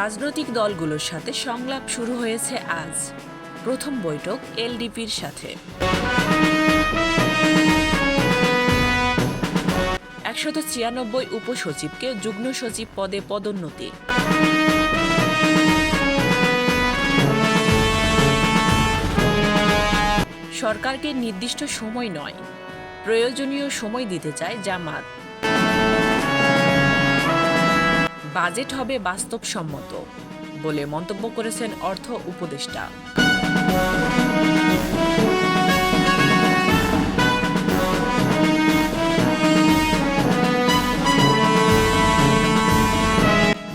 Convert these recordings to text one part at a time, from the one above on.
রাজনৈতিক দলগুলোর সাথে সংলাপ শুরু হয়েছে আজ। প্রথম বৈঠক এলডিপির সাথে। একশত ছিয়ানব্বই উপসচিবকে যুগ্ম সচিব পদে পদোন্নতি। সরকারকে নির্দিষ্ট সময় নয়, প্রয়োজনীয় সময় দিতে চায় জামাত। বাজেট হবে বাস্তবসম্মত বলে মন্তব্য করেছেন অর্থ উপদেষ্টা।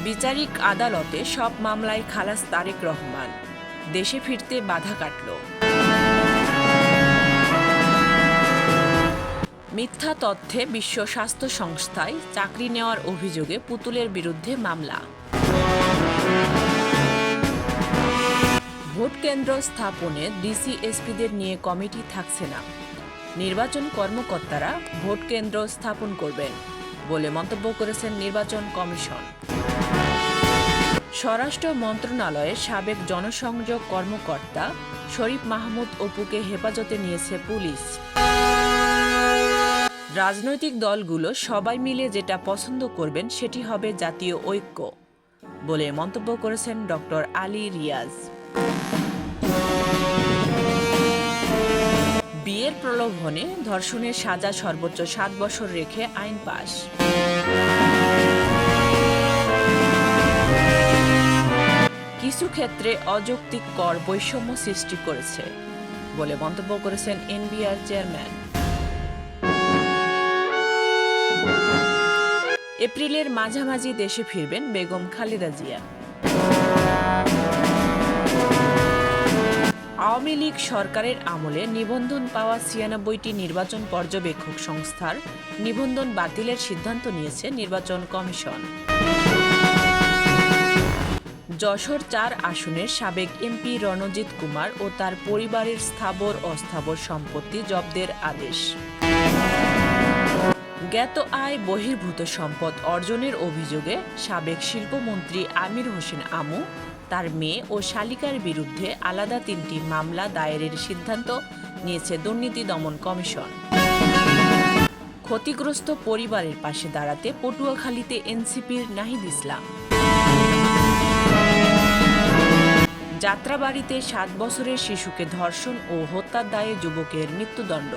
বিচারিক আদালতে সব মামলায় খালাস তারেক রহমান। দেশে ফিরতে বাধা কাটল। মিথ্যা তথ্যে বিশ্ব স্বাস্থ্য সংস্থায় চাকরি নেওয়ার অভিযোগে পুতুলের বিরুদ্ধে মামলা। ভোট কেন্দ্র স্থাপনে ডিসিএসপিদের নিয়ে কমিটি থাকছে না। নির্বাচন কর্মকর্তারা ভোট কেন্দ্র স্থাপন করবেন বলে মন্তব্য করেছেন নির্বাচন কমিশন। স্বরাষ্ট্র মন্ত্রণালয়ের সাবেক জনসংযোগ কর্মকর্তা শরীফ মাহমুদ অপুকে হেফাজতে নিয়েছে পুলিশ। রাজনৈতিক দলগুলো সবাই মিলে যেটা পছন্দ করবেন, সেটি হবে জাতীয় ঐক্য বলে মন্তব্য করেছেন ডক্টর আলী রিয়াজ। বিয়ের প্রলোভনে ধর্ষণের সাজা সর্বোচ্চ সাত বছর রেখে আইন পাশ। কিছু ক্ষেত্রে অযৌক্তিক কর বৈষম্য সৃষ্টি করেছে বলে মন্তব্য করেছেন এনবিআর চেয়ারম্যান। এপ্রিলের মাঝামাঝি দেশে ফিরবেন বেগম খালেদা জিয়া। আওয়ামী লীগ সরকারের আমলে নিবন্ধন পাওয়া ছিয়ানব্বইটি নির্বাচন পর্যবেক্ষক সংস্থার নিবন্ধন বাতিলের সিদ্ধান্ত নিয়েছে নির্বাচন কমিশন। যশোর চার আসনের সাবেক এমপি রণজিৎ কুমার ও তার পরিবারের স্থাবর অস্থাবর সম্পত্তি জব্দের আদেশ। জ্ঞাত আয় বহির্ভূত সম্পদ অর্জনের অভিযোগে সাবেক শিল্পমন্ত্রী আমির হোসেন আমু, তার মেয়ে ও শালিকার বিরুদ্ধে আলাদা তিনটি মামলা দায়েরের সিদ্ধান্ত নিয়েছে দুর্নীতি দমন কমিশন। ক্ষতিগ্রস্ত পরিবারের পাশে দাঁড়াতে পটুয়াখালীতে এনসিপির নাহিদ ইসলাম। যাত্রাবাড়িতে সাত বছরের শিশুকে ধর্ষণ ও হত্যার দায়ে যুবকের মৃত্যুদণ্ড।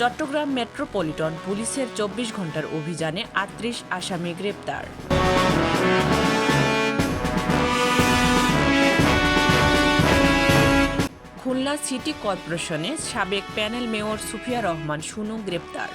চট্টগ্রাম মেট্রোপলিটন পুলিশের চব্বিশ ঘণ্টার অভিযানে আটত্রিশ আসামি গ্রেপ্তার। খুলনা সিটি কর্পোরেশনে সাবেক প্যানেল মেয়র সুফিয়া রহমান সুনু গ্রেপ্তার।